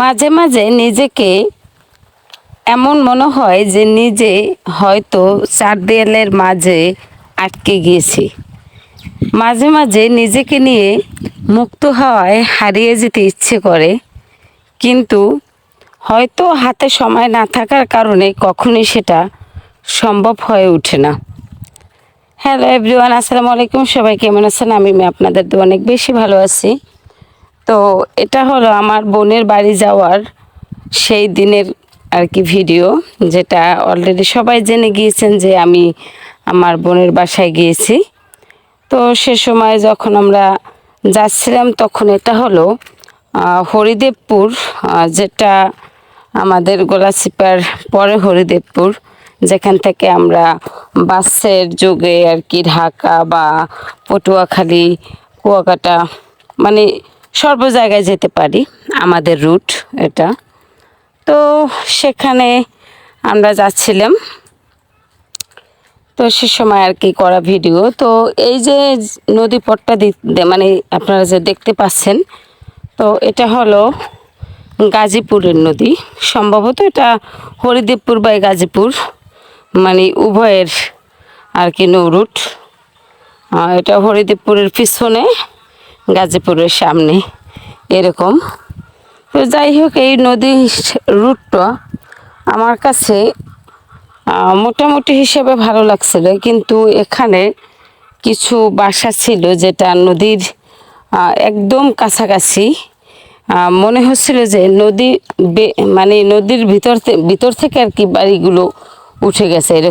মাঝে মাঝে নিজেকে এমন মনে হয় যে নিজে হয়তো চার দেয়ালের মাঝে আটকে গিয়েছি। মাঝে মাঝে নিজেকে নিয়ে মুক্ত হওয়ায় হারিয়ে যেতে ইচ্ছে করে, কিন্তু হয়তো হাতে সময় না থাকার কারণে কখনই সেটা সম্ভব হয়ে ওঠে না। হ্যালো এভরিওয়ান, আসসালামু আলাইকুম। সবাই কেমন আছেন? আমি আপনাদের তো অনেক বেশি ভালো আছি। তো এটা হলো আমার বোনের বাড়ি যাওয়ার সেই দিনের আর কি ভিডিও, যেটা অলরেডি সবাই জেনে গিয়েছেন যে আমি আমার বোনের বাসায় গিয়েছি। তো সে সময় যখন আমরা যাচ্ছিলাম, তখন এটা হলো হরিদেবপুর যেটা আমাদের গোলাচিপার পরে হরিদেবপুর, যেখান থেকে আমরা বাসের যোগে আর কি ঢাকা বা পটুয়াখালী, কুয়াকাটা মানে সর্ব জায়গায় যেতে পারি, আমাদের রুট এটা। তো সেখানে আমরা যাচ্ছিলাম। তো সে সময় আর কি করা ভিডিও তো এই যে নদী দে- মানে আপনারা যে দেখতে পাচ্ছেন, তো এটা হলো গাজীপুরের নদী। সম্ভবত এটা হরিদেবপুর বা গাজীপুর মানে উভয়ের আর কি নৌরুট এটা হরিদেবপুরের পিছনে। গাজীপুরের সামনে, এরকম। তো যাই হোক, এই নদী রুটটা আমার কাছে মোটামুটি হিসেবে ভালো লাগছিল। কিন্তু এখানে কিছু বাসা ছিল যেটা নদীর একদম কাছাকাছি। মনে হচ্ছিল যে নদী মানে নদীর ভিতর ভিতর থেকে আর কি বাড়িগুলো উঠে গেছে